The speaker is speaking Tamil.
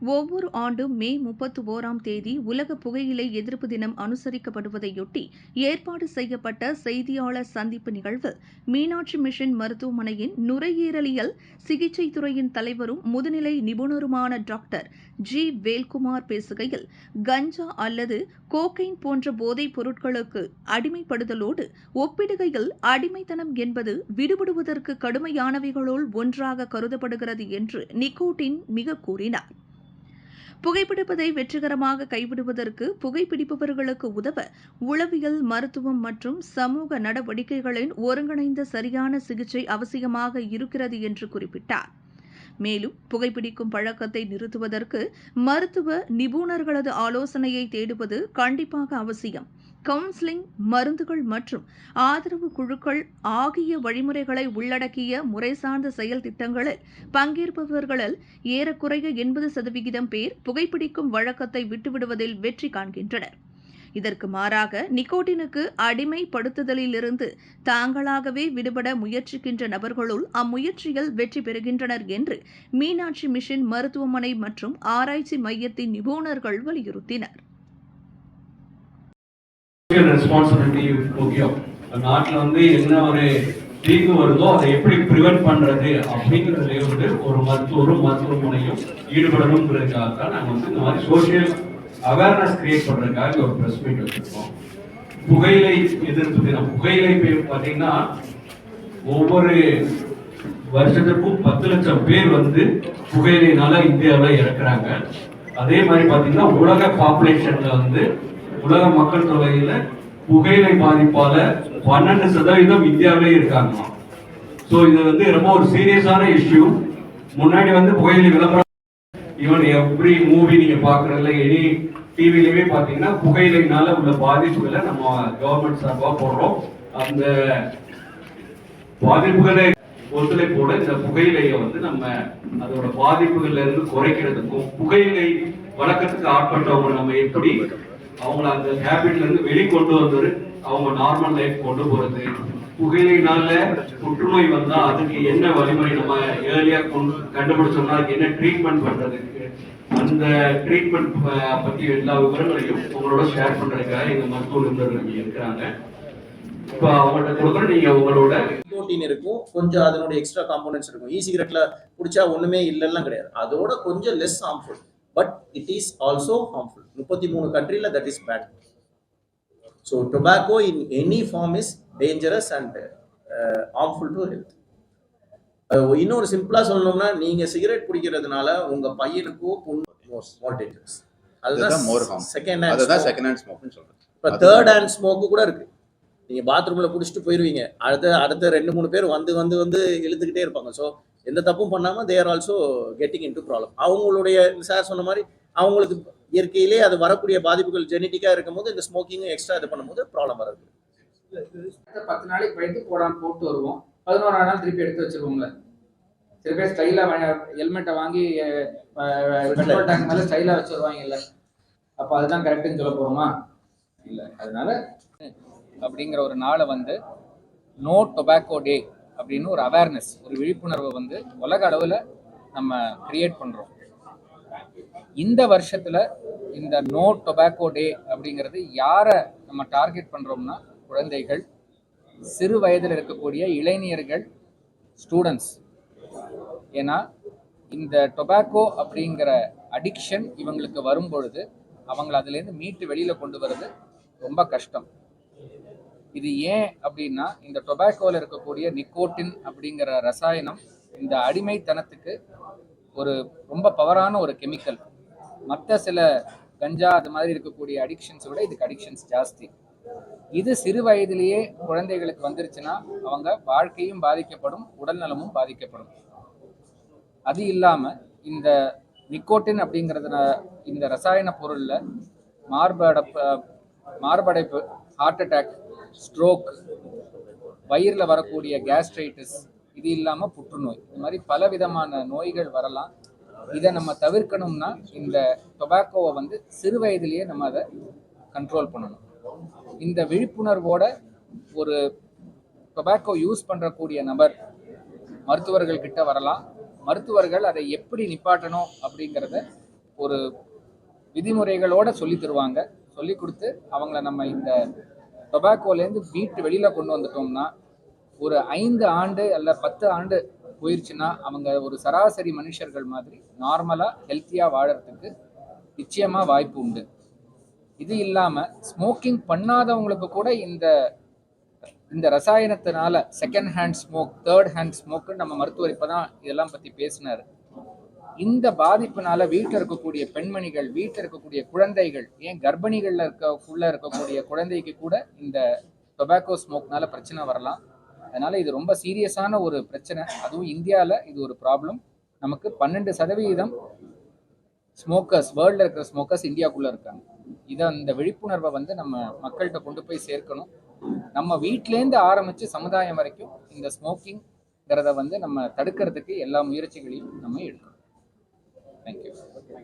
ஒவ்வொரு ஆண்டும் மே முப்பத்து ஓராம் தேதி உலக புகையிலை எதிர்ப்பு தினம் அனுசரிக்கப்படுவதையொட்டி ஏற்பாடு செய்யப்பட்ட செய்தியாளர் சந்திப்பு நிகழ்வில் மீனாட்சி மிஷன் மருத்துவமனையின் நுரையீரலியல் சிகிச்சை துறையின் தலைவரும் முதுநிலை நிபுணருமான டாக்டர் ஜி. வேல்குமார் பேசுகையில் கஞ்சா அல்லது கோகைன் போன்ற போதைப் பொருட்களுக்கு அடிமைப்படுதலோடு ஒப்பிடுகையில் அடிமைத்தனம் என்பது விடுபடுவதற்கு கடுமையானவைகளுள் ஒன்றாக கருதப்படுகிறது என்று நிக்கோட்டின் மிக கூறினார். புகைப்பிடிப்பதை வெற்றிகரமாக கைவிடுவதற்கு புகைப்பிடிப்பவர்களுக்கு உதவ உளவியல் மருத்துவம் மற்றும் சமூக நடவடிக்கைகளின் ஒருங்கிணைந்த சரியான சிகிச்சை அவசியமாக இருக்கிறது என்று குறிப்பிட்டார். மேலும் புகைப்பிடிக்கும் பழக்கத்தை நிறுத்துவதற்கு மருத்துவ நிபுணர்களது ஆலோசனையை தேடுவது கண்டிப்பாக அவசியம். கவுன்சிலிங் மருந்துகள் மற்றும் ஆதரவு குழுக்கள் ஆகிய வழிமுறைகளை உள்ளடக்கிய முறை சார்ந்த செயல் திட்டங்களில் பங்கேற்பவர்களில் ஏறக்குறைய எண்பது சதவிகிதம் பேர் புகைப்பிடிக்கும் வழக்கத்தை விட்டுவிடுவதில் வெற்றி காண்கின்றனர். இதற்கு மாறாக நிக்கோட்டினுக்கு அடிமைப்படுத்துதலிலிருந்து தாங்களாகவே விடுபட முயற்சிக்கின்ற நபர்களுள் அம்முயற்சியில் வெற்றி பெறுகின்றனர் என்று மீனாட்சி மிஷன் மருத்துவமனை மற்றும் ஆராய்ச்சி மையத்தின் நிபுணர்கள் வலியுறுத்தினர். ரெஸ்பான்சிபிலிட்டி முக்கியம். நாட்டில் வந்து என்ன ஒரு தீங்கு வருதோ அதை எப்படி ப்ரிவென்ட் பண்றது அப்படிங்கிறதுல வந்து ஒரு மருத்துவரும் மருத்துவமனையும் ஈடுபடணுங்கிறதுக்காக தான் நாங்கள் வந்து இந்த மாதிரி சோசியல் அவேர்னஸ் கிரியேட் பண்ணுறதுக்காக ஒரு ப்ரெஸ் மீட் வச்சுருக்கோம். புகையிலை எதிர்ப்பு தினம். புகையிலை பே- பார்த்தீங்கன்னா ஒவ்வொரு வருஷத்துக்கும் பத்து லட்சம் பேர் வந்து புகையிலைனால இந்தியாவில் இறக்குறாங்க. அதே மாதிரி பார்த்தீங்கன்னா உலக பாப்புலேஷனில் வந்து உலக மக்கள் தொகையில புகையிலை பாதிப்பால பன்னெண்டு சதவீதம் இந்தியாவிலே இருக்காங்க. ஸோ இது வந்து ரொம்ப ஒரு சீரியஸான இஷ்யூ முன்னாடி வந்து புகையிலை விளம்பரம். ஈவன் எவ்ரி மூவி நீங்க பாக்குறதுல எனி டிவிலையுமே பாத்தீங்கன்னா புகையிலைனால உள்ள பாதிப்புகளை நம்ம கவர்மெண்ட் சார்பாக போடுறோம். அந்த பாதிப்புகளை ஒத்துழைப்போட இந்த புகையிலையை வந்து நம்ம அதோட பாதிப்புகள்ல இருந்து குறைக்கிறதுக்கும் புகையிலை வழக்கத்துக்கு ஆட்பட்டவங்க நம்ம எப்படி அவங்கள அந்த ஹேபிட்ல இருந்து வெளிக்கொண்டு வந்தது. அவங்க நார்மல் லைஃப் கொண்டு போறது. புகையிலைனால புற்றுநோய் வந்தா அதுக்கு என்ன வழிமுறை? நம்ம ஏர்லியா கண்டுபிடிச்சோம்னா அதுக்கு என்ன ட்ரீட்மெண்ட் பண்றதுக்கு அந்த ட்ரீட்மெண்ட் பத்தி எல்லா விவரங்களையும் உங்களோட ஷேர் பண்றதுக்காக எங்க மருத்துவ நிபுணர்கள் இங்க இருக்கிறாங்க. இப்போ அவங்கள்ட்ட கொடுக்குற நீங்க உங்களோட புரோட்டீன் இருக்கும். கொஞ்சம் அதனுடைய எக்ஸ்ட்ரா காம்போனன்ஸ் இருக்கும். இ சிகரெட்ல பிடிச்சா ஒண்ணுமே இல்லைலாம் கிடையாது. அதோட கொஞ்சம் less harmful but it is also harmful முப்பத்தி மூணு கண்ட்ரில that is bad so tobacco in any form is dangerous and harmful to health இன்னொரு சிம்பிளா சொல்லணும்னா நீங்க சிகரெட் பிடிக்கிறதுனால உங்க பையனுக்கோ மோர் டேஞ்சரஸ் அதுதான். செகண்ட் அதுதான் ஹேண்ட் செகண்ட் ஹேண்ட் ஸ்மோக்னு சொல்றேன் இப்போ தேர்ட் ஹேண்ட் ஸ்மோக்கு கூட இருக்கு. நீங்க பாத்ரூம்ல குடிச்சிட்டு போயிருவீங்க. அடுத்த அடுத்த ரெண்டு மூணு பேர் வந்து வந்து வந்து இழுத்துக்கிட்டே இருப்பாங்க. ஸோ எந்த தப்பும் பண்ணாம they are also getting into problem அவங்களுடைய சார் சொன்ன மாதிரி அவங்களுக்கு இயற்கையிலே அது வரக்கூடிய பாதிப்புகள் ஜெனட்டிக்கா இருக்கும் போது இந்த ஸ்மோக்கிங்கும் எக்ஸ்ட்ரா இது பண்ணும்போது ப்ராப்ளம் வருது. பத்து நாளைக்கு பயந்து போடாம போட்டு வருவோம். பதினோராம் நாள் திருப்பி எடுத்து வச்சிருவோம்ல. சில பேர் ஸ்டைலா ஹெல்மெட்டை வாங்கி பெட்ரோல் டேங்க் மேல ஸ்டைலா வச்சு வருவாங்கல்ல அப்ப அதுதான் கரெக்ட்னு சொல்ல போறோமா? இல்ல. அதனால அப்படிங்கிற ஒரு நாளை வந்து நோ டொபாக்கோ டே அப்படின்னு ஒரு அவேர்னஸ் ஒரு விழிப்புணர்வை வந்து உலக அளவில் நம்ம கிரியேட் பண்ணுறோம் இந்த வருஷத்தில் இந்த நோ டொபாக்கோ டே அப்படிங்கிறது யாரை நம்ம டார்கெட் பண்ணுறோம்னா குழந்தைகள் சிறு வயதில் இருக்கக்கூடிய இளைஞர்கள் ஸ்டூடெண்ட்ஸ் ஏன்னா இந்த டொபாக்கோ அப்படிங்கிற அடிக்ஷன் இவங்களுக்கு வரும் பொழுது அவங்கள அதுலேருந்து மீட்டு வெளியில் கொண்டு வர்றது ரொம்ப கஷ்டம். இது ஏன் அப்படின்னா இந்த டொபாக்கோவில் இருக்கக்கூடிய நிக்கோட்டின் அப்படிங்கிற ரசாயனம் இந்த அடிமைத்தனத்துக்கு ஒரு ரொம்ப பவரான ஒரு கெமிக்கல். மற்ற சில கஞ்சா அது மாதிரி இருக்கக்கூடிய அடிக்ஷன்ஸ் விட இதுக்கு அடிக்ஷன்ஸ் ஜாஸ்தி. இது சிறு வயதிலேயே குழந்தைகளுக்கு வந்துருச்சுன்னா அவங்க வாழ்க்கையும் பாதிக்கப்படும் உடல் நலமும் பாதிக்கப்படும். அது இல்லாமல் இந்த நிக்கோட்டின் அப்படிங்கிறதுன இந்த ரசாயன பொருளில் மார்படப்பு மார்படைப்பு ஹார்ட் அட்டாக் ஸ்ட்ரோக் வயிறில் வரக்கூடிய கேஸ்ட்ரைட்டிஸ் இது இல்லாமல் புற்றுநோய். இந்த மாதிரி பல விதமான நோய்கள் வரலாம். இதை நம்ம தவிர்க்கணும்னா இந்த டொபாக்கோவை வந்து சிறு வயதிலேயே நம்ம அதை கண்ட்ரோல் பண்ணணும். இந்த விழிப்புணர்வோட ஒரு டொபாக்கோ யூஸ் பண்ணுறக்கூடிய நபர் மருத்துவர்கள் கிட்ட வரலாம். மருத்துவர்கள் அதை எப்படி நிப்பாட்டணும் அப்படிங்கிறத ஒரு விதிமுறைகளோட சொல்லி தருவாங்க. சொல்லி கொடுத்து அவங்கள நம்ம இந்த டொபாக்கோலேருந்து வீட்டு வெளியில் கொண்டு வந்துட்டோம்னா ஒரு ஐந்து ஆண்டு அல்ல பத்து ஆண்டு போயிடுச்சுன்னா அவங்க ஒரு சராசரி மனுஷர்கள் மாதிரி நார்மலாக ஹெல்த்தியாக வாழறதுக்கு நிச்சயமாக வாய்ப்பு உண்டு. இது இல்லாமல் ஸ்மோக்கிங் பண்ணாதவங்களுக்கு கூட இந்த இந்த ரசாயனத்தினால second hand smoke third hand ஸ்மோக்குன்னு நம்ம மருத்துவர் இப்போ தான் இதெல்லாம் பற்றி பேசினார். இந்த பாதிப்புனால வீட்டில் இருக்கக்கூடிய பெண்மணிகள் வீட்டில் இருக்கக்கூடிய குழந்தைகள் ஏன் கர்ப்பிணிகளில் இருக்கக்குள்ள இருக்கக்கூடிய குழந்தைக்கு கூட இந்த டொபாக்கோ ஸ்மோக்னால பிரச்சனை வரலாம். அதனால இது ரொம்ப சீரியஸான ஒரு பிரச்சனை. அதுவும் இந்தியாவில் இது ஒரு ப்ராப்ளம் நமக்கு பன்னெண்டு சதவீதம் ஸ்மோக்கர்ஸ் வேர்ல்டில் இருக்கிற ஸ்மோக்கர்ஸ் இந்தியாவுக்குள்ளே இருக்காங்க. இதை அந்த விழிப்புணர்வை வந்து நம்ம மக்கள்கிட்ட கொண்டு போய் சேர்க்கணும். நம்ம வீட்டிலேருந்து ஆரம்பித்து சமுதாயம் வரைக்கும் இந்த ஸ்மோக்கிங்கிறத வந்து நம்ம தடுக்கிறதுக்கு எல்லா முயற்சிகளையும் நம்ம எடுக்கணும்.